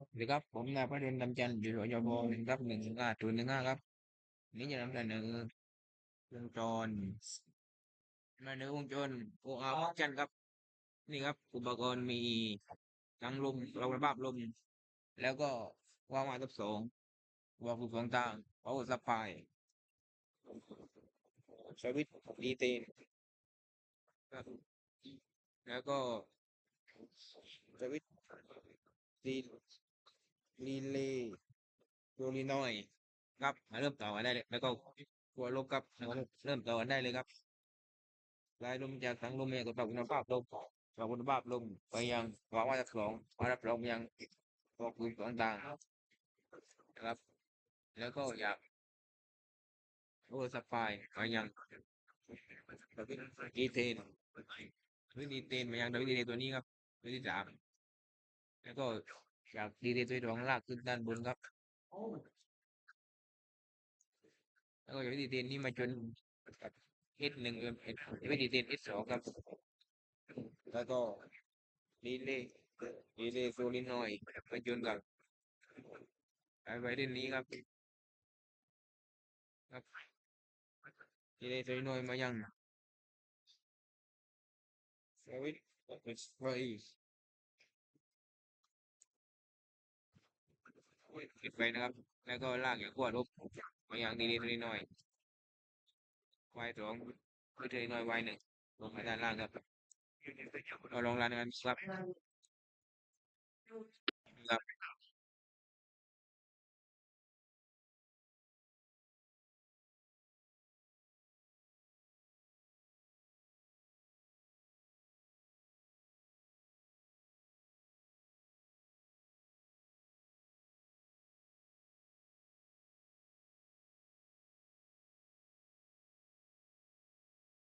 สวัสดีครับ ผมนายพระเดชดำจันทร์อยู่ยบหนึ่งครับหนึ่งห้าศูนย์หนึ่งห้าครับนี่จะนำเสนอวงจรมาเนื้อวงจรโออาร์จันทร์ครับ นี่ครับ อุปกรณ์มีทั้งลมระบาบลม แล้วก็วางมาทับสองวางผูกต่างๆ power supply สวิตช์ดีเตนครับแล้วก็สวิตช์ดี รีเลย์โรลีนอยครับมาเริ่มต่อกันได้เลย แล้วก็หัวลบครับแล้วเริ่มต่อกันได้เลยครับลายลมจากถังลมเนี่ยก็ปรับคุณภาพลมปรับคุณภาพลมไปยังวางมาทับสองวางทับสองยังตัวปืนต่างๆนะครับ แล้วก็อยากโอ้สปายมายังดีเทนวิดีเทนมายังดวิดีเทนตัวนี้ครับตัวที่สามแล้วก็ จากดีเทนตัวที่สองลากขึ้นด้านบนครับแล้วก็จากวิดีเทนนี้มาจนกับเอสหนึ่งเอ็มเอสวิดีเทนเอสสองครับ แล้วก็ดีเลย์ดีเลย์โซลินอยมาจนกับไอไวเดนนี้ครับครับดีเลยตัวน้อยมายังสวิตช์ ปิดไว้นะครับ แล้วก็ลากอย่างขวดลบมาอย่างดีเลยตัวน้อยไฟสองคือตัวน้อยไฟหนึ่งลงมาด้านล่างครับเราลองรันกันครับ